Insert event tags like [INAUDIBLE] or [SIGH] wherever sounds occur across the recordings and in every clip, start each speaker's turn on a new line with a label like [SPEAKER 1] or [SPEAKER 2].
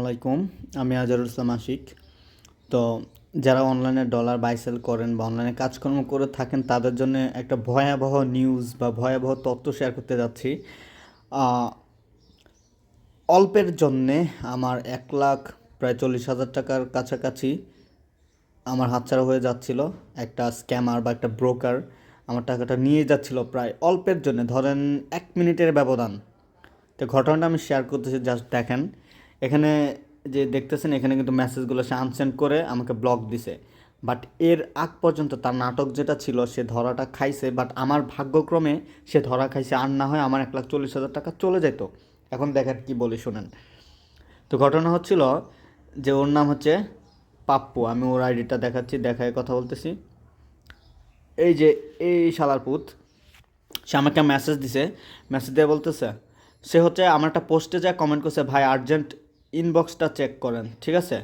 [SPEAKER 1] আলাইকুম আমি আজহারুল ইসলাম আশিক। তো যারা অনলাইনে ডলার বাই সেল করেন বা অনলাইনে কাজকর্ম করে থাকেন, তাদের জন্য একটা ভয়াবহ নিউজ বা ভয়াবহ তথ্য শেয়ার করতে যাচ্ছি। অল্পের জন্যে আমার এক লাখ প্রায় চল্লিশ হাজার টাকার কাছাকাছি আমার হাতছাড়া হয়ে যাচ্ছিল। একটা স্ক্যামার বা একটা ব্রোকার আমার টাকাটা নিয়ে যাচ্ছিল প্রায় অল্পের জন্য। ধরেন এক মিনিটের ব্যবধান। তো ঘটনাটা আমি শেয়ার করতেছি জাস্ট দেখেন। এখানে যে দেখতেছেন, এখানে কিন্তু মেসেজগুলো সে আনসেন্ড করে আমাকে ব্লক দিছে। বাট এর আগ পর্যন্ত তার নাটক যেটা ছিল, সে ধরাটা খাইছে বাট আমার ভাগ্যক্রমে সে ধরা খাইছে। আর না হয় আমার এক লাখ চল্লিশ হাজার টাকা চলে যেত এখন দেখেন কি বলি, শোনেন। তো ঘটনা হচ্ছিল যে ওর নাম হচ্ছে পাপ্পু। আমি ওর আইডিটা দেখাচ্ছি, দেখায় কথা বলতেছি। এই যে, এই শালার পুত, সে আমাকে মেসেজ দিছে। মেসেজ দিয়ে বলতেছে, সে হচ্ছে আমার একটা পোস্টে যা কমেন্ট করছে, ভাই আর্জেন্ট ইনবক্সটা চেক করেন, ঠিক আছে?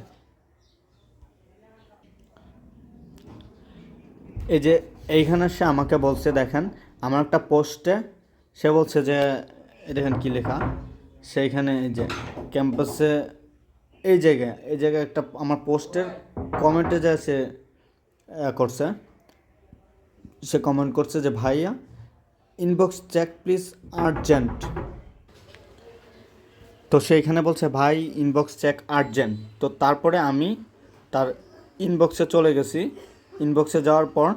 [SPEAKER 1] এই যে এইখানে সে আমাকে বলছে, দেখেন, আমার একটা পোস্টে সে বলছে যে দেখেন কী লেখা, সেইখানে এই যে ক্যাম্পাসে এই জায়গায় এই জায়গায় একটা আমার পোস্টের কমেন্টে যা সে করছে, সে কমেন্ট করছে যে, ভাইয়া ইনবক্স চেক প্লিজ আর্জেন্ট তো সেইখানে বলছে, ভাই ইনবক্স চেক আর্জেন্ট তো তারপরে আমি তার ইনবক্সে চলে গেছি। ইনবক্সে যাওয়ার পর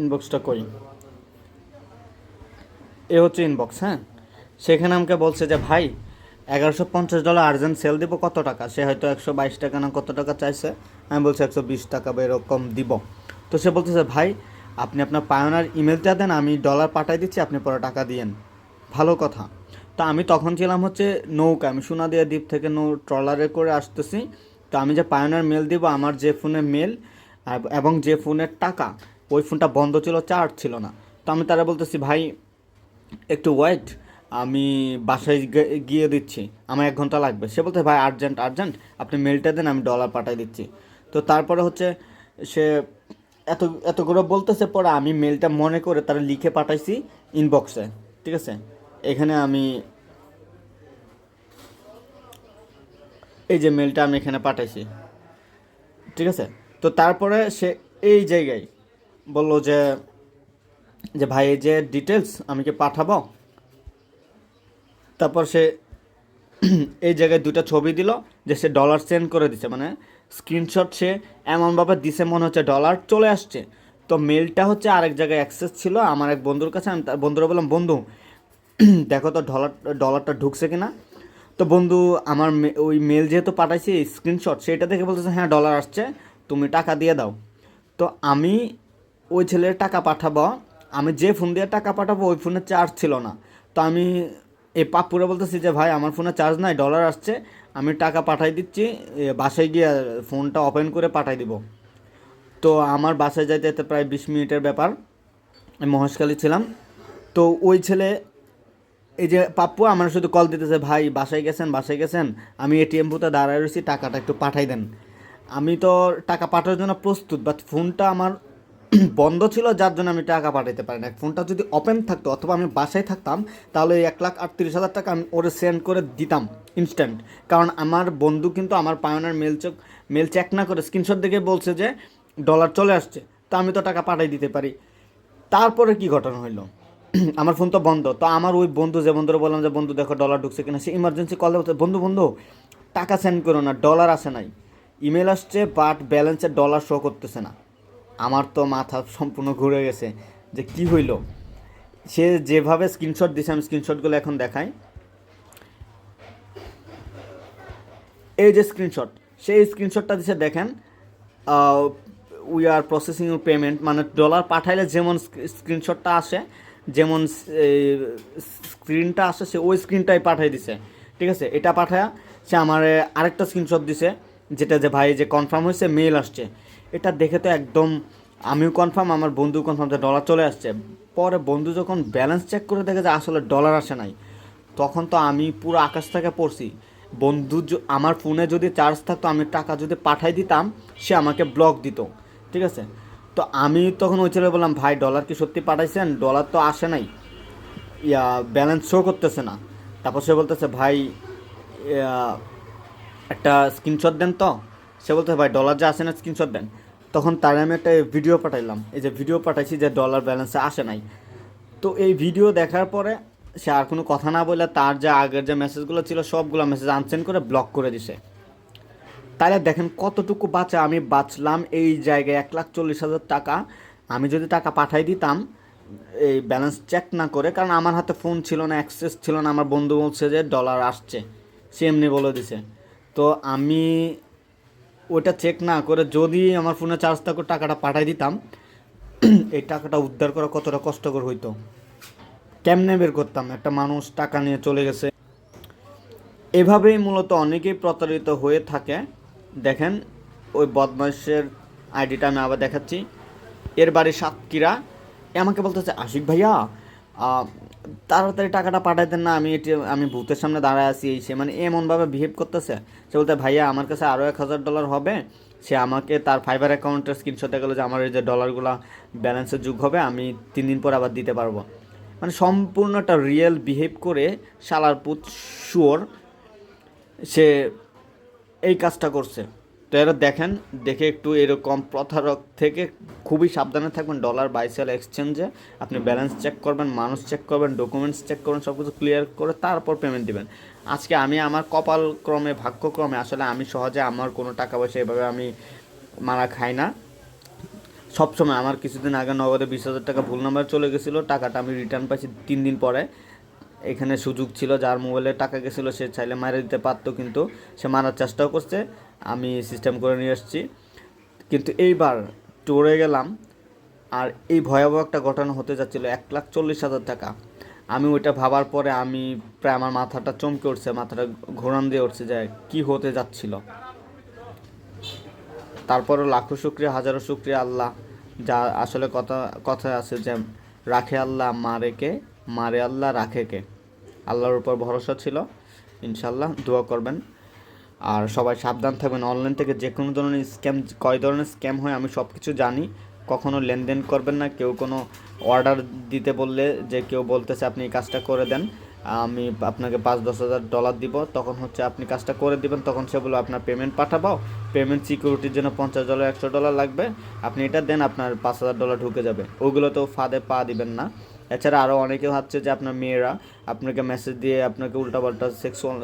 [SPEAKER 1] ইনবক্সটা করি। এ হচ্ছে ইনবক্স হ্যাঁ? সেখানে আমাকে বলছে যে, ভাই, এগারোশো পঞ্চাশ ডলার আর্জেন্ট সেল দিব, কত টাকা? সে হয়তো একশো বাইশ টাকা না কত টাকা চাইছে। আমি বলছি, একশো বিশ টাকা বা এরকম দিব। তো সে বলতেছে, ভাই, আপনি আপনার পায়নার ইমেলটা দেন, আমি ডলার পাঠাই দিচ্ছি, আপনি পরে টাকা দিয়েন। ভালো কথা। তো আমি তখন ছিলাম হচ্ছে নৌকা, আমি সোনাদিয়া দ্বীপ থেকে নৌ ট্রলারে করে আসতেছি। তো আমি যে পায়নার মেল দিব, আমার যে ফোনে মেল এবং যে ফোনের টাকা, ওই ফোনটা বন্ধ ছিল চার্জ ছিল না। তো আমি তারা বলতেছি, ভাই, একটু ওয়েট আমি বাসায় গিয়ে দিচ্ছি আমার এক ঘণ্টা লাগবে। সে বলতে, ভাই আর্জেন্ট আর্জেন্ট আপনি মেলটা দেন, আমি ডলার পাঠিয়ে দিচ্ছি। তো তারপরে হচ্ছে সে এত এত করে বলতেছে, পরে আমি মেলটা মনে করে তারা লিখে পাঠাইছি ইনবক্সে ঠিক আছে? এখানে আমি এই যে মেলটা আমি এখানে পাঠাইছি। ঠিক আছে? তো তারপরে সে এই জায়গায় বলল যে যে ভাই, এই যে ডিটেলস আমি কি পাঠাবো? তারপর সে [CLEARS THROAT] এই জায়গায় দুটো ছবি দিল যে সে ডলার সেন্ড করে দিছে। মানে স্ক্রিনশট সে এমনভাবে দিছে মনে হচ্ছে ডলার চলে আসছে। তো মেলটা হচ্ছে আরেক জায়গায় অ্যাক্সেস ছিল। আমার এক বন্ধুর কাছে, আমি তার বন্ধুরা বললাম, বন্ধু, [CLEARS THROAT] দেখো তো ডলার ডলারটা ঢুকছে কিনা? তো বন্ধু আমার ওই মেল যেহেতু পাঠাইছি স্ক্রিনশট সেটা দেখে বলতেছে হ্যাঁ ডলার আসছে তুমি টাকা দিয়ে দাও। তো আমি ওই ছেলের টাকা পাঠাবো আমি যে ফোন দিয়ে টাকা পাঠাবো ওই ফোনে চার্জ ছিল না। তো আমি এই পাপ্পুরে বলতেছি যে ভাই আমার ফোনে চার্জ নাই ডলার আসছে আমি টাকা পাঠাই দিচ্ছি এ, বাসায় গিয়ে ফোনটা ওপেন করে পাঠাই দিব। তো আমার বাসায় যাইতে প্রায় বিশ মিনিটের ব্যাপার মহেশখালী ছিলাম। তো ওই ছেলে এই যে পাপ্পু, আমার শুধু কল দিতেছে, ভাই, বাসায় গেছেন বাসায় গেছেন? আমি এটিএম বুথে দাঁড়ায় রয়েছি, টাকাটা একটু পাঠাই দেন। আমি তো টাকা পাঠানোর জন্য প্রস্তুত বাট ফোনটা আমার [CLEARS THROAT] বন্ধ ছিল, যার জন্য আমি টাকা পাঠাইতে পারি না ফোনটা যদি ওপেন থাকতো, অথবা আমি বাসায় থাকতাম, তাহলে এক লাখ আটত্রিশ হাজার টাকা আমি ওরে সেন্ড করে দিতাম ইনস্ট্যান্ট কারণ আমার বন্ধু কিন্তু আমার Payoneer mail check mail check না করে স্ক্রিনশট দেখে বলছে যে ডলার চলে আসছে। তা আমি তো টাকা পাঠাই দিতে পারি। তারপরে কি ঘটনা হইল? [CLEARS THROAT] আমার ফোন তো বন্ধ, তো আমার ওই বন্ধু যে বন্ধুরা বললাম যে, বন্ধু, দেখো ডলার ঢুকছে কিনা? সে ইমার্জেন্সি কল দেবো বন্ধু বন্ধু, টাকা সেন্ড করো না ডলার আসে নাই। ইমেল আসছে বাট ব্যালেন্সে ডলার শো করতেছে না। আমার তো মাথা সম্পূর্ণ ঘুরে গেছে যে কি হইল। সে যেভাবে স্ক্রিনশট দিছে, আমি স্ক্রিনশটগুলো এখন দেখাই। এই যে স্ক্রিনশট সেই স্ক্রিনশটটা দিছে, দেখেন উই আর প্রসেসিং পেমেন্ট মানে ডলার পাঠাইলে যেমন স্ক্রিনশটটা আসে যেমন স্ক্রিনটা আসে সে ওই স্ক্রিনটাই পাঠাই দিছে। ঠিক আছে? এটা পাঠায় সে আমার আরেকটা স্ক্রিনশট দিছে, যেটা যে ভাই যে কনফার্ম হয়েছে মেল আসছে। এটা দেখে তো একদম আমিও কনফার্ম আমার বন্ধু কনফার্ম যে ডলার চলে আসছে। পরে বন্ধু যখন ব্যালেন্স চেক করে দেখে যে আসলে ডলার আসে নাই, তখন তো আমি পুরো আকাশ থেকে পড়ছি। বন্ধু আমার ফোনে যদি চার্জ থাকতো, আমি টাকা যদি পাঠাই দিতাম, সে আমাকে ব্লক দিত। ঠিক আছে? তো আমি তখন ওই ছেলে বললাম, ভাই ডলার কি সত্যি পাঠাইছেন? ডলার তো আসে নাই। ইয়া ব্যালেন্স শো করতেছে না। তারপর সে বলতেছে, ভাই একটা স্ক্রিনশট দেন তো। সে বলতে ভাই ডলার যা আসে না স্ক্রিনশট দেন। তখন তার আমি একটা ভিডিও পাঠাইলাম। এই যে ভিডিও পাঠাইছি যে ডলার ব্যালেন্সে আসে নাই। তো এই ভিডিও দেখার পরে সে আর কোনো কথা না বলে তার যে আগের যে মেসেজগুলো ছিল, সবগুলো মেসেজ আনসেন্ড করে ব্লক করে দিছে। তাহলে দেখেন কতটুকু বাঁচা আমি বাঁচলাম এই জায়গায় এক লাখ চল্লিশ হাজার টাকা। আমি যদি টাকা পাঠাই দিতাম, এই ব্যালেন্স চেক না করে, কারণ আমার হাতে ফোন ছিল না অ্যাক্সেস ছিল না, আমার বন্ধু বলছে যে ডলার আসছে সে এমনি বলে দিছে। তো আমি ওটা চেক না করে যদি আমার ফোনে চার্জ থাকো টাকাটা পাঠাই দিতাম, [CLEARS THROAT] এই টাকাটা উদ্ধার করা কতটা কষ্টকর হইতো। কেমনে বের করতাম? একটা মানুষ টাকা নিয়ে চলে গেছে। এভাবেই মূলত অনেকেই প্রতারিত হয়ে থাকে। দেখেন, ওই বদমাইশের আইডিটা আমি আবার দেখাচ্ছি। এর বাড়ি সাতক্ষীরা। এ আমাকে বলতেছে, আশিক ভাইয়া তাড়াতাড়ি টাকাটা পাঠাই দেন না, আমি এটি, আমি ভূতের সামনে দাঁড়ায় আছি। এই সে মানে এমনভাবে বিহেভ করতেছে। সে বলতে, ভাইয়া, আমার কাছে আরও এক হাজার ডলার হবে। সে আমাকে তার ফাইবার অ্যাকাউন্টের স্ক্রিনশট গেলো যে আমার এই যে ডলারগুলো ব্যালেন্সের যুগ হবে, আমি তিন দিন পর আবার দিতে পারব। মানে সম্পূর্ণ একটা রিয়েল বিহেভ করে শালার পুত শুয়োর, সে এই কাজটা করছে। তো এরা দেখেন দেখে একটু এরকম প্রতারক থেকে খুবই সাবধানে থাকবেন ডলার বাইসেল এক্সচেঞ্জে আপনি ব্যালেন্স চেক করবেন মানুষ চেক করবেন ডকুমেন্টস চেক করবেন সব কিছু ক্লিয়ার করে তারপর পেমেন্ট দিবেন। আজকে আমি আমার কপাল ক্রমে ভাগ্যক্রমে আসলে আমি সহজে আমার কোনো টাকা পয়সা এভাবে আমি মারা খাই না। সবসময় আমার কিছুদিন আগে নগদে বিশ হাজার টাকা ভুল নাম্বার চলে গেছিল টাকাটা আমি রিটার্ন পাইছি তিন দিন পরে। এখানে সুযোগ ছিল, যার মোবাইলে টাকা গেছিল, সে চাইলে মারা দিতে পারতো, কিন্তু সে মারার চেষ্টাও করছে। আমি সিস্টেম করে নিয়ে এসেছি কিন্তু এইবার ট্যুরে গেলাম, আর এই ভয়াবহ একটা ঘটনা হতে যাচ্ছিল, এক লাখ চল্লিশ হাজার টাকা। আমি ওইটা ভাবার পরে আমি প্রায় আমার মাথাটা চমকে উঠছে, মাথাটা ঘোরান দিয়ে উঠছে যে কি হতে যাচ্ছিল। তারপরও লাখো শুক্রিয়া, হাজারো শুক্রিয়া আল্লাহ, যা আসলে কথা, কথায় আছে যে, রাখে আল্লাহ, মারে কে? মারে আল্লাহ, রাখে কে? আল্লাহর উপর ভরসা ছিল ইনশাল্লাহ দোয়া করবেন। আর সবাই সাবধান থাকবেন অনলাইন থেকে যে কোনো ধরনের স্ক্যাম কয় ধরনের স্ক্যাম হয় আমি সব কিছু জানি। কখনো লেনদেন করবেন না, কেউ কোনো অর্ডার দিতে বললে যে কেউ বলতেছে আপনি এই কাজটা করে দেন, আমি আপনাকে পাঁচ দশ হাজার ডলার দিব, তখন হচ্ছে আপনি কাজটা করে দিবেন, তখন সে বলবে, আপনার পেমেন্ট পাঠাবো পেমেন্ট সিকিউরিটির জন্য পঞ্চাশ ডলার একশো ডলার লাগবে, আপনি এটা দেন, আপনার পাঁচ হাজার ডলার ঢুকে যাবে। ওগুলো তো ফাঁদে পা দিবেন না। এছাড়া আরও অনেকে ভাবছে যে আপনার মেয়েরা আপনাকে মেসেজ দিয়ে, আপনাকে উল্টাপাল্টা সেক্সুয়াল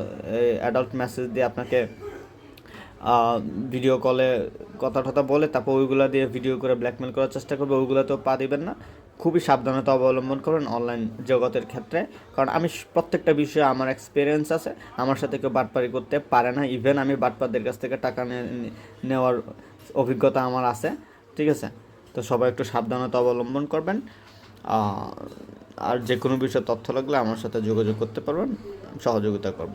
[SPEAKER 1] অ্যাডাল্ট মেসেজ দিয়ে আপনাকে ভিডিও কলে কথা টথা বলে, তারপর ওইগুলো দিয়ে ভিডিও করে ব্ল্যাকমেল করার চেষ্টা করবে ওইগুলো তো পা দিবেন না। খুবই সাবধানতা অবলম্বন করবেন অনলাইন জগতের ক্ষেত্রে। কারণ আমি প্রত্যেকটা বিষয়ে আমার এক্সপিরিয়েন্স আছে, আমার সাথে কেউ বাটপারি করতে পারে না। ইভেন আমি বাটপারদের কাছ থেকে টাকা নেওয়ার অভিজ্ঞতা আমার আছে, ঠিক আছে? তো সবাই একটু সাবধানতা অবলম্বন করবেন। আর যে কোনো বিষয়ে তথ্য লাগলে আমার সাথে যোগাযোগ করতে পারবেন সহযোগিতা করব।